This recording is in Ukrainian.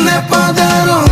не подарунок.